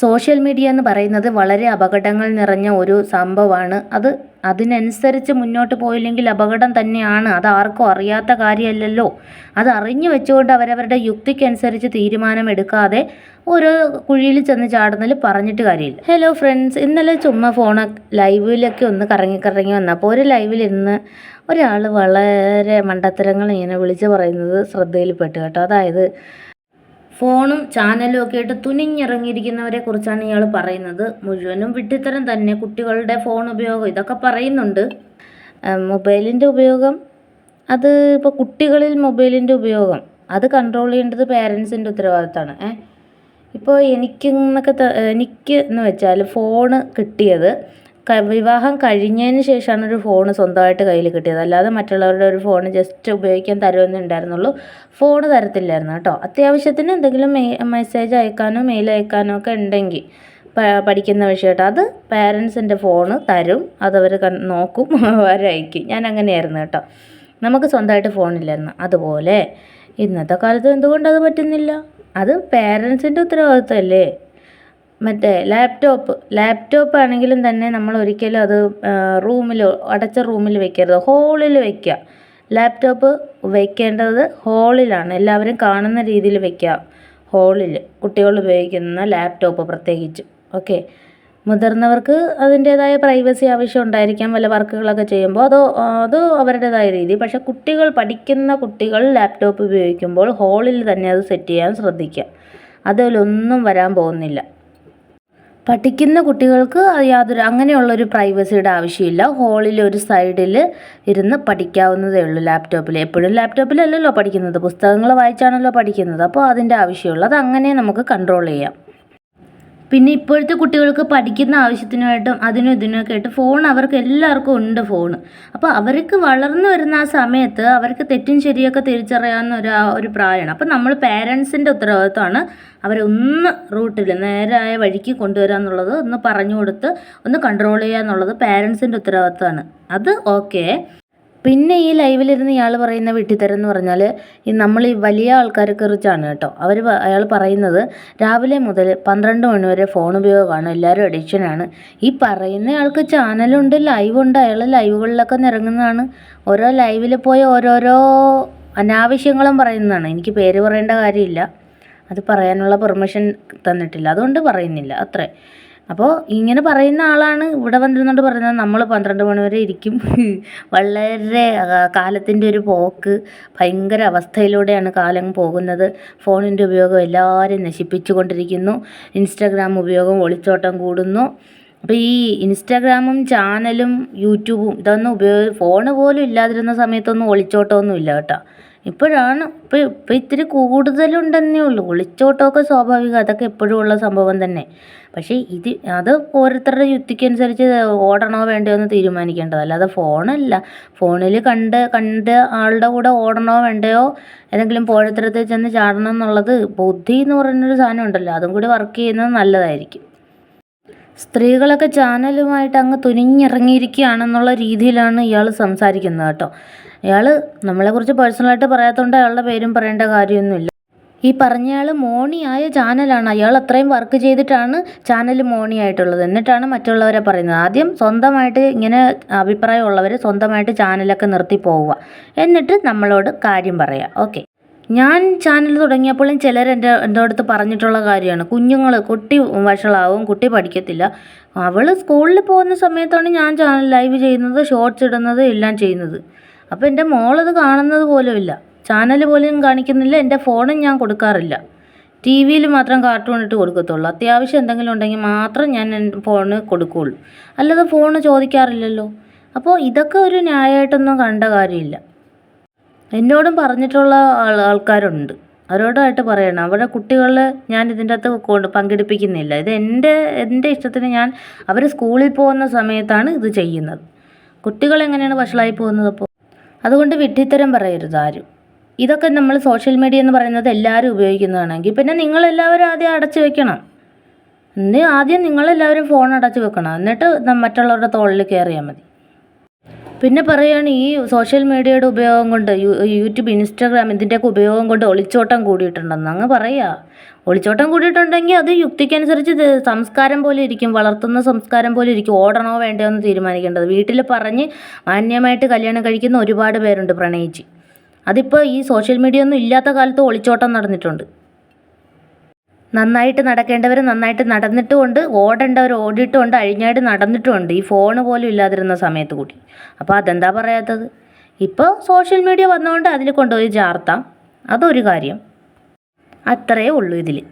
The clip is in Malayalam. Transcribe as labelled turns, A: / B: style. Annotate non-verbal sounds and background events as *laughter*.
A: സോഷ്യൽ മീഡിയ എന്ന് പറയുന്നത് വളരെ അപകടങ്ങൾ നിറഞ്ഞ ഒരു സംഭവമാണ്. അത് അതിനനുസരിച്ച് മുന്നോട്ട് പോയില്ലെങ്കിൽ അപകടം തന്നെയാണ്. അത് ആർക്കും അറിയാത്ത കാര്യമല്ലല്ലോ. അത് അറിഞ്ഞു വെച്ചുകൊണ്ട് അവരവരുടെ യുക്തിക്കനുസരിച്ച് തീരുമാനമെടുക്കാതെ ഓരോ കുഴിയിൽ ചെന്ന് ചാടുന്നതിൽ പറഞ്ഞിട്ട് കാര്യമില്ല. ഹലോ ഫ്രണ്ട്സ് ഇന്നലെ ചുമ്മാ ഫോൺ ലൈവിലൊക്കെ ഒന്ന് കറങ്ങി കറങ്ങി വന്നപ്പോൾ ഒരു ലൈവിലിരുന്ന് ഒരാൾ വളരെ മണ്ടത്തരങ്ങൾ ഇങ്ങനെ വിളിച്ച് പറയുന്നത് ശ്രദ്ധയിൽപ്പെട്ടു കേട്ടോ. അതായത് ഫോണും ചാനലും ഒക്കെ ആയിട്ട് തുനിഞ്ഞിറങ്ങിയിരിക്കുന്നവരെ കുറിച്ചാണ് ഇയാൾ പറയുന്നത്. മുഴുവനും വിഡ്ഢിത്തരം തന്നെ കുട്ടികളുടെ ഫോൺ ഉപയോഗം ഇതൊക്കെ പറയുന്നുണ്ട്. മൊബൈലിന്റെ ഉപയോഗം അത് ഇപ്പോൾ കുട്ടികളിൽ മൊബൈലിന്റെ ഉപയോഗം അത് കൺട്രോൾ ചെയ്യേണ്ടത് പേരൻസിന്റെ ഉത്തരവാദിത്തമാണ്. ഏ? ഇപ്പോൾ എനിക്കെന്നൊക്കെ എന്നൊക്കെ എനിക്ക് എന്ന് വെച്ചാൽ ഫോണ് കിട്ടിയത് വിവാഹം കഴിഞ്ഞതിന് ശേഷമാണ് ഒരു ഫോൺ സ്വന്തമായിട്ട് കയ്യിൽ കിട്ടിയത്. അല്ലാതെ മറ്റുള്ളവരുടെ ഒരു ഫോൺ ജസ്റ്റ് ഉപയോഗിക്കാൻ തരുമെന്നേ ഉണ്ടായിരുന്നുള്ളൂ. ഫോൺ തരത്തില്ലായിരുന്നു കേട്ടോ. അത്യാവശ്യത്തിന് എന്തെങ്കിലും മെസ്സേജ് അയക്കാനോ മെയിൽ അയക്കാനോ ഒക്കെ ഉണ്ടെങ്കിൽ പഠിക്കുന്ന വിഷയമായിട്ട് അത് പാരൻസിന്റെ ഫോണ് തരും. അതവർ നോക്കും. *laughs* അവരയക്കും ഞാൻ അങ്ങനെയായിരുന്നു കേട്ടോ. നമുക്ക് സ്വന്തമായിട്ട് ഫോണില്ലായിരുന്നു അതുപോലെ ഇന്നത്തെ കാലത്ത് എന്തുകൊണ്ട് അത് പറ്റുന്നില്ല? അത് പാരൻസിന്റെ ഉത്തരവാദിത്തമല്ലേ? മറ്റേ ലാപ്ടോപ്പ് ലാപ്ടോപ്പ് ആണെങ്കിലും തന്നെ നമ്മൾ ഒരിക്കലും അത് റൂമിൽ അടച്ച റൂമിൽ വെക്കരുത്. ഹോളിൽ വെക്കുക ലാപ്ടോപ്പ് വെക്കേണ്ടത് ഹോളിലാണ് എല്ലാവരും കാണുന്ന രീതിയിൽ വെക്കുക ഹോളിൽ കുട്ടികൾ ഉപയോഗിക്കുന്ന ലാപ്ടോപ്പ് പ്രത്യേകിച്ച്. ഓക്കെ മുതിർന്നവർക്ക് അതിന്റേതായ പ്രൈവസി ആവശ്യം ഉണ്ടായിരിക്കാം. വല്ല വർക്കുകളൊക്കെ ചെയ്യുമ്പോൾ അതോ അത് അവരുടേതായ രീതി. പക്ഷേ കുട്ടികൾ പഠിക്കുന്ന കുട്ടികൾ ലാപ്ടോപ്പ് ഉപയോഗിക്കുമ്പോൾ ഹോളിൽ തന്നെ അത് സെറ്റ് ചെയ്യാൻ ശ്രദ്ധിക്കുക അതിലൊന്നും വരാൻ പോകുന്നില്ല. പഠിക്കുന്ന കുട്ടികൾക്ക് യാതൊരു അങ്ങനെയുള്ളൊരു പ്രൈവസിയുടെ ആവശ്യമില്ല. ഹോളിൽ ഒരു സൈഡിൽ ഇരുന്ന് പഠിക്കാവുന്നതേ ഉള്ളൂ ലാപ്ടോപ്പിൽ എപ്പോഴും ലാപ്ടോപ്പിലല്ലല്ലോ പഠിക്കുന്നത്. പുസ്തകങ്ങൾ വായിച്ചാണല്ലോ പഠിക്കുന്നത്. അപ്പോൾ അതിന്റെ ആവശ്യമുള്ളത് അങ്ങനെ നമുക്ക് കൺട്രോൾ ചെയ്യാം. പിന്നെ ഇപ്പോഴത്തെ കുട്ടികൾക്ക് പഠിക്കുന്ന ആവശ്യത്തിനായിട്ടും അതിനും ഇതിനൊക്കെ ആയിട്ട് ഫോൺ അവർക്ക് എല്ലാവർക്കും ഉണ്ട് ഫോൺ അപ്പോൾ അവർക്ക് വളർന്നു വരുന്ന ആ സമയത്ത് അവർക്ക് തെറ്റും ശരിയൊക്കെ തിരിച്ചറിയാവുന്ന ഒരു ഒരു പ്രായമാണ്. അപ്പോൾ നമ്മൾ പേരൻസിന്റെ ഉത്തരവാദിത്തമാണ് അവരെ ഒന്ന് റൂട്ടിൽ നേരായ വഴിക്ക് കൊണ്ടുവരിക എന്നുള്ളത് ഒന്ന് പറഞ്ഞു കൊടുത്ത് ഒന്ന് കൺട്രോൾ ചെയ്യുക എന്നുള്ളത് പേരൻസിന്റെ ഉത്തരവാദിത്തമാണ് അത് ഓക്കെ പിന്നെ ഈ ലൈവിലിരുന്ന് ഇയാൾ പറയുന്ന വെട്ടിത്തരം എന്ന് പറഞ്ഞാൽ ഈ നമ്മൾ ഈ വലിയ ആൾക്കാരെ കുറിച്ചാണ് കേട്ടോ. അവർ അയാൾ പറയുന്നത് രാവിലെ മുതൽ പന്ത്രണ്ട് മണി വരെ ഫോൺ ഉപയോഗമാണ് എല്ലാവരും അഡിക്ഷനാണ് ഈ പറയുന്ന ആൾക്ക് ചാനലുണ്ട് ലൈവുണ്ട് അയാൾ ലൈവുകളിലൊക്കെ നിറങ്ങുന്നതാണ് ഓരോ ലൈവിൽ പോയി ഓരോരോ അനാവശ്യങ്ങളും പറയുന്നതാണ്. എനിക്ക് പേര് പറയേണ്ട കാര്യമില്ല. അത് പറയാനുള്ള പെർമിഷൻ തന്നിട്ടില്ല. അതുകൊണ്ട് പറയുന്നില്ല. അത്രേ. അപ്പോൾ ഇങ്ങനെ പറയുന്ന ആളാണ് ഇവിടെ വന്നിരുന്നുകൊണ്ട് പറയുന്നത്. നമ്മൾ പന്ത്രണ്ട് മണി വരെ ഇരിക്കും. *laughs* വളരെ കാലത്തിന്റെ ഒരു പോക്ക് ഭയങ്കര അവസ്ഥയിലൂടെയാണ് കാലം പോകുന്നത്. ഫോണിന്റെ ഉപയോഗം എല്ലാവരും നശിപ്പിച്ചു കൊണ്ടിരിക്കുന്നു ഇൻസ്റ്റാഗ്രാം ഉപയോഗം ഒളിച്ചോട്ടം കൂടുന്നു. അപ്പോൾ ഈ ഇൻസ്റ്റാഗ്രാമും ചാനലും യൂട്യൂബും ഇതൊന്നും ഉപയോഗ ഫോണ് പോലും ഇല്ലാതിരുന്ന സമയത്തൊന്നും ഒളിച്ചോട്ടമൊന്നും ഇല്ല കേട്ടോ. ഇപ്പോഴാണ്. ഇപ്പോൾ ഇപ്പോൾ ഇത്തിരി കൂടുതലുണ്ടെന്നേ ഉള്ളൂ. ഒളിച്ചോട്ടമൊക്കെ സ്വാഭാവികം. അതൊക്കെ എപ്പോഴും ഉള്ള സംഭവം തന്നെ. പക്ഷേ ഇത് അത് ഓരോരുത്തരുടെ യുക്തിക്കനുസരിച്ച് ഓടണോ വേണ്ടയോ എന്ന് തീരുമാനിക്കേണ്ടത്. അല്ലാതെ ഫോണല്ല. ഫോണിൽ കണ്ട് കണ്ട് ആളുടെ കൂടെ ഓടണോ വേണ്ടയോ ഏതെങ്കിലും പോഴത്തരത്തിൽ ചെന്ന് ചാടണം എന്നുള്ളത് ബുദ്ധി എന്ന് പറയുന്നൊരു സാധനം ഉണ്ടല്ലോ. അതും കൂടി വർക്ക് ചെയ്യുന്നത് നല്ലതായിരിക്കും. സ്ത്രീകളൊക്കെ ചാനലുമായിട്ട് അങ്ങ് തുനിഞ്ഞിറങ്ങിയിരിക്കുകയാണെന്നുള്ള രീതിയിലാണ് ഇയാൾ സംസാരിക്കുന്നത് കേട്ടോ. ഇയാൾ നമ്മളെക്കുറിച്ച് പേഴ്സണലായിട്ട് പറയാത്തതുകൊണ്ട് അയാളുടെ പേരും പറയേണ്ട കാര്യമൊന്നുമില്ല. ഈ പറഞ്ഞയാൾ മോണിയായ ചാനലാണ്. അയാൾ അത്രയും വർക്ക് ചെയ്തിട്ടാണ് ചാനൽ മോണിയായിട്ടുള്ളത്. എന്നിട്ടാണ് മറ്റുള്ളവരെ പറയുന്നത്. ആദ്യം സ്വന്തമായിട്ട് ഇങ്ങനെ അഭിപ്രായമുള്ളവർ സ്വന്തമായിട്ട് ചാനലൊക്കെ നിർത്തി പോവുക. എന്നിട്ട് നമ്മളോട് കാര്യം പറയുക ഓക്കെ. ഞാൻ ചാനൽ തുടങ്ങിയപ്പോഴും ചിലർ എന്റെ എന്റെ അടുത്ത് പറഞ്ഞിട്ടുള്ള കാര്യമാണ്. കുഞ്ഞുങ്ങൾ കുട്ടി വഷളാവും കുട്ടി പഠിക്കത്തില്ല. അവൾ സ്കൂളിൽ പോകുന്ന സമയത്താണ് ഞാൻ ചാനൽ ലൈവ് ചെയ്യുന്നത് ഷോർട്സ് ഇടുന്നത് എല്ലാം ചെയ്യുന്നത്. അപ്പോൾ എന്റെ മോളത് കാണുന്നത് പോലുമില്ല ചാനൽ പോലും കാണിക്കുന്നില്ല എന്റെ ഫോണും ഞാൻ കൊടുക്കാറില്ല. ടി വിയിൽ മാത്രം കാർട്ടൂൺ ഇട്ട് കൊടുക്കത്തുള്ളൂ. അത്യാവശ്യം എന്തെങ്കിലും ഉണ്ടെങ്കിൽ മാത്രം ഞാൻ ഫോണ് കൊടുക്കുകയുള്ളൂ. അല്ലാതെ ഫോണ് ചോദിക്കാറില്ലല്ലോ. അപ്പോൾ ഇതൊക്കെ ഒരു ന്യായമായിട്ടൊന്നും കണ്ട കാര്യമില്ല. എന്നോടും പറഞ്ഞിട്ടുള്ള ആൾ ആൾക്കാരുണ്ട്. അവരോടായിട്ട് പറയണം. അവരുടെ കുട്ടികളെ ഞാൻ ഇതിന്റെ അകത്ത് കൊണ്ട് പങ്കെടുപ്പിക്കുന്നില്ല. ഇത് എന്റെ എന്റെ ഇഷ്ടത്തിന് ഞാൻ അവർ സ്കൂളിൽ പോകുന്ന സമയത്താണ് ഇത് ചെയ്യുന്നത്. കുട്ടികൾ എങ്ങനെയാണ് വഷളായി പോകുന്നത് അപ്പോൾ അതുകൊണ്ട് വിഡ്ഢിത്തരം പറയരുത് ആരും. ഇതൊക്കെ നമ്മൾ സോഷ്യൽ മീഡിയ എന്ന് പറയുന്നത് എല്ലാവരും ഉപയോഗിക്കുന്നതാണെങ്കിൽ പിന്നെ നിങ്ങളെല്ലാവരും ആദ്യം അടച്ചു വെക്കണം. ഇന്ന് ആദ്യം നിങ്ങളെല്ലാവരും ഫോൺ അടച്ചു വെക്കണം. എന്നിട്ട് മറ്റുള്ളവരുടെ തോളിൽ കയറിയാൽ മതി. പിന്നെ പറയുകയാണ് ഈ സോഷ്യൽ മീഡിയയുടെ ഉപയോഗം കൊണ്ട് യൂട്യൂബ് ഇൻസ്റ്റാഗ്രാം ഇതിന്റെയൊക്കെ ഉപയോഗം കൊണ്ട് ഒളിച്ചോട്ടം കൂടിയിട്ടുണ്ടെന്ന് അങ്ങ് പറയുക ഒളിച്ചോട്ടം കൂടിയിട്ടുണ്ടെങ്കിൽ അത് യുക്തിക്കനുസരിച്ച് സംസ്കാരം പോലെ ഇരിക്കും വളർത്തുന്ന സംസ്കാരം പോലെ ഇരിക്കും ഓടണോ വേണ്ടയോ എന്ന് തീരുമാനിക്കേണ്ടത്. വീട്ടിൽ പറഞ്ഞ് മാന്യമായിട്ട് കല്യാണം കഴിക്കുന്ന ഒരുപാട് പേരുണ്ട് പ്രണയിച്ച്. അതിപ്പോൾ ഈ സോഷ്യൽ മീഡിയ ഒന്നും ഇല്ലാത്ത കാലത്ത് ഒളിച്ചോട്ടം നടന്നിട്ടുണ്ട്. നന്നായിട്ട് നടക്കേണ്ടവർ നന്നായിട്ട് നടന്നിട്ടുമുണ്ട്. ഓടേണ്ടവർ ഓടിയിട്ടുമുണ്ട്. അഴിഞ്ഞായിട്ട് നടന്നിട്ടുമുണ്ട്. ഈ ഫോൺ പോലും ഇല്ലാതിരുന്ന സമയത്ത് കൂടി. അപ്പോൾ അതെന്താ പറയാത്തത്? ഇപ്പോൾ സോഷ്യൽ മീഡിയ വന്നുകൊണ്ട് അതിൽ കൊണ്ടുപോയി ചാർത്താം. അതൊരു കാര്യം. അത്രയേ ഉള്ളൂ ഇതിൽ